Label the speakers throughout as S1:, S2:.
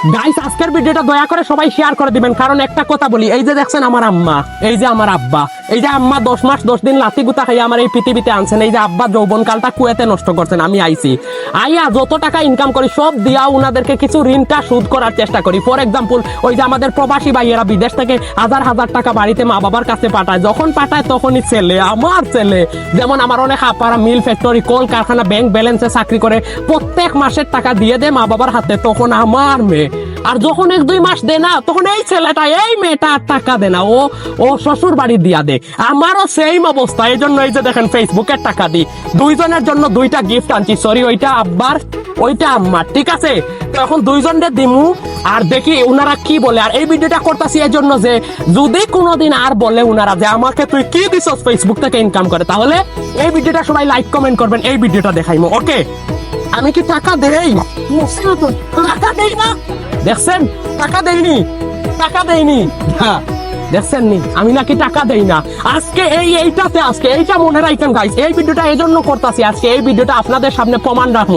S1: Guys আজকের ভিডিওটা দয়া করে সবাই শেয়ার করে দিবেন, কারণ একটা কথা বলি, এই যে দেখছেন আমার আম্মা, এই যে আমার আব্বা, এই যে আম্মা দশ মাস, দশ দিন লাথি গুতা খাইয়া আমার এই পৃথিবীতে আনছেন, এই যে আব্বা যৌবন কালটা কুয়েতে নষ্ট করছেন, আমি আইছি। আইয়া যত টাকা ইনকাম করি, সব দিয়া উনাদেরকে কিছু ঋণটা শোধ করার চেষ্টা করি। ফর এক্সাম্পল ওই যে আমাদের প্রবাসী ভাইয়েরা বিদেশ থেকে হাজার হাজার টাকা বাড়িতে মা বাবার কাছে পাঠায়, যখন পাঠায় তখনই ছেলে, আমার ছেলে, যেমন আমার অনেক আপারা মিল ফ্যাক্টরি কল কারখানা ব্যাংক ব্যালেন্সে চাকরি করে, প্রত্যেক মাসের টাকা দিয়ে দেয় মা বাবার হাতে, তখন আমার মেয়ে। আর যখন এক দুই মাস দে না তখন এই ছেলেটা এই মেয়েটা আর টাকা দে না ও ও শ্বশুর বাড়ি দিয়া দে আমারও সেম অবস্থা এই জন্য এই যে দেখেন ফেসবুকের টাকা দিই দুইজনের জন্য দুইটা গিফট আনছি সরি ওইটা আব্বার ওইটা আম্মার ঠিক আছে তো এখন দুইজনের দিমু আর দেখি উনারা কি বলে আর এই ভিডিওটা করতেছি এই জন্য যে যদি কোনোদিন আর বলে উনারা যে আমাকে তুই কি দিছস ফেসবুক থেকে ইনকাম করে তাহলে এই ভিডিওটা সবাই লাইক কমেন্ট করবেন এই ভিডিওটা দেখাইমু ওকে আমি কি টাকা দেই টাকা দেই না দেখছেন? টাকা দেইনি। টাকা দেইনি। হ্যাঁ দেখছেন নি? আমি নাকি টাকা দেই না। আজকে এই এইটাতে, আজকে এইটা মনে গাইস এই ভিডিওটা এই জন্য করতেছি, আজকে এই ভিডিওটা আপনাদের সামনে প্রমাণ রাখব।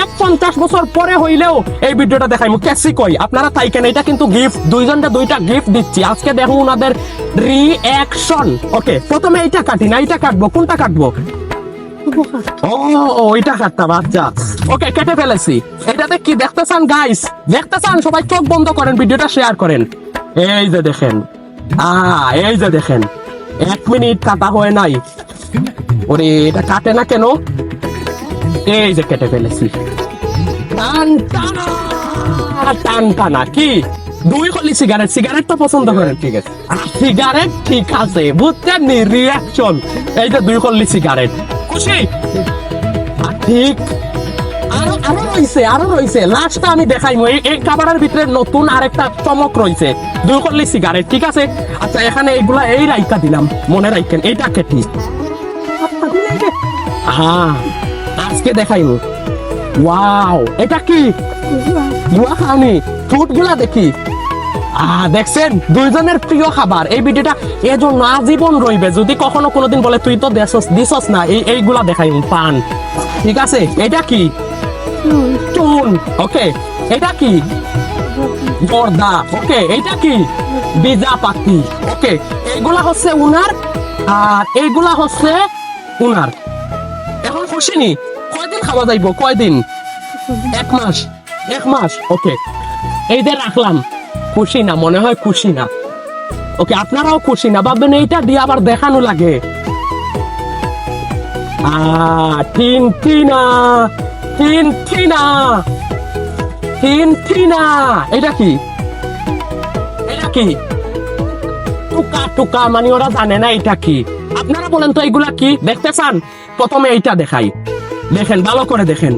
S1: এক পঞ্চাশ বছর পরে হইলেও এই ভিডিওটা কেসি কই? আপনারা তাইকেন এটা কিন্তু গিফট দুইজনটা দুইটা গিফট দিচ্ছি। আজকে দেখুন ওনাদের রিঅ্যাকশন ওকে প্রথমে এইটা কাটি, না এইটা কাটবো, কোনটা কাটবো? ও ও এটা কাটতাম আচ্ছা। ওকে কেটে ফেলেছি। এটাতে কি দেখতে চান গাইস দেখতে চান সবাই চোখ বন্ধ করেন ভিডিওটা শেয়ার করেন। এই যে দেখেন। আ এই যে দেখেন। এক মিনিট কাটা হয় নাই। ওরে এটা কাটে না কেন? এই যে কেটে ফেলেছি। টান টানা টান টানা। কি? দুই খলি সিগারেট সিগারেট তো পছন্দ করেন। ঠিক আছে। সিগারেট ঠিক আছে। বুঝছেন নি? রিয়াকশন এই যে দুই খলি সিগারেট খুশি? ঠিক। আরও আরও রইছে আরও রইছে লাস্টটা আমি দেখাইমু এই কাবারের ভিতরে নতুন আরেকটা চমক রইছে দুই সিগারেট ঠিক আছে? আচ্ছা এখানে এইগুলা এই রাইকা দিলাম। মনে রাখেন এইটা কেটি হ্যাঁ আজকে দেখাইমু ওয়াও এটা কি? গুয়া খাওনি দেখি। আহ, দেখছেন? দুইজনের প্রিয় খাবার। এই ভিডিওটা এজন্য আজীবন রইবে। যদি কখনো কোনোদিন বলে, তুই তো দেশস দিছস না। এই, এইগুলা দেখাই পান। ঠিক আছে? এটা কি? চুন ওকে এটা কি? ওকে এটা কি? বিজা ওকে এইগুলা হচ্ছে উনার, আর হচ্ছে উনার। এখন খুশি নি কয়দিন খাওয়া যাইব? কয়দিন? এক মাস। এক মাস? ওকে রাখলাম। খুশি না, মনে হয় খুশি না। ওকে আপনারাও খুশি না, ভাববেন এইটা দিয়ে আবার দেখানো লাগে। আ টিনা টিনা তিন টিনা এটা কি? এটা কি? টুকা টুকা মানে ওরা জানে না এটা কি। আপনারা বলেন তো এইগুলা কি? দেখতে চান? প্রথমে এইটা দেখাই। দেখেন ভালো করে দেখেন।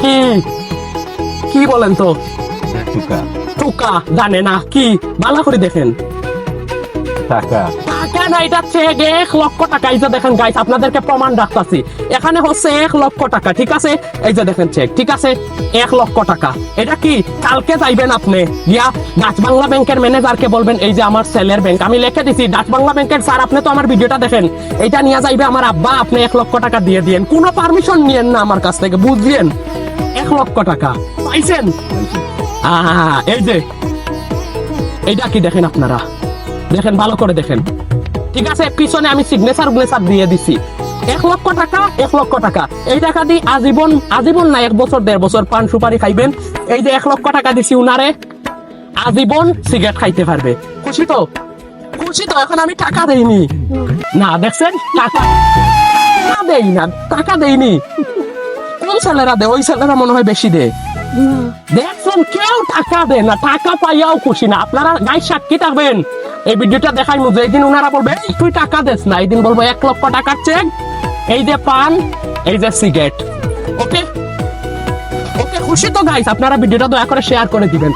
S1: কি? কি বলেন তো?
S2: টুকা।
S1: টুকা জানে না কি? ভালো করে দেখেন।
S2: টাকা।
S1: না এটা এক লক্ষ টাকা। এই যে দেখেন গাইস আপনাদেরকে প্রমাণ রাখতাছি। এখানে হচ্ছে এক লক্ষ টাকা, ঠিক আছে? এই যে দেখেন চেক ঠিক আছে? এক লক্ষ টাকা। এটা কি? কালকে যাইবেন আপনি? ইয়া ডাচ বাংলা ব্যাংকের ম্যানেজারকে বলবেন, এই যে আমার সেলের ব্যাংক আমি লিখে দিছি, ডাচ বাংলা ব্যাংকের স্যার আপনি তো আমার ভিডিওটা দেখেন। এটা নিয়ে যাইবে আমার আব্বা, আপনি এক লক্ষ টাকা দিয়ে দিয়েন। কোনো পারমিশন নিয়েন না আমার কাছ থেকে, বুঝলেন? এক লক্ষ টাকা। পাইছেন? এই যে। এইটা কি দেখেন আপনারা? দেখেন, ভালো করে দেখেন। ঠিক আছে, পিছনে আমি সিগনেচার উগনেচার দিয়ে দিছি। এক লক্ষ টাকা, এক লক্ষ টাকা। এই টাকা দিয়ে আজীবন আজীবন না এক বছর দেড় বছর পান সুপারি খাইবেন। এই যে এক লক্ষ টাকা দিছি উনারে আজীবন সিগারেট খাইতে পারবে খুশি তো? খুশি তো, এখন আমি টাকা দেইনি। না, দেখছেন? টাকা টাকা দেই না, টাকা দেইনি। কোন ছেলেরা দে, ওই ছেলেরা মনে হয় বেশি দেয় দেখছেন কেউ টাকা দেয় না, টাকা পাইয়াও খুশি না। আপনারা গায়ে সাক্ষী থাকবেন। এই ভিডিওটা দেখাই মুঝে এই দিন ওনারা বলবে তুই টাকা দেস না। এই দিন বলব, এক লক্ষ টাকার চেক এই যে পান, এই যে সিগারেট। ওকে? ওকে, খুশি তো গাইস আপনারা ভিডিওটা দয়া করে শেয়ার করে দিবেন।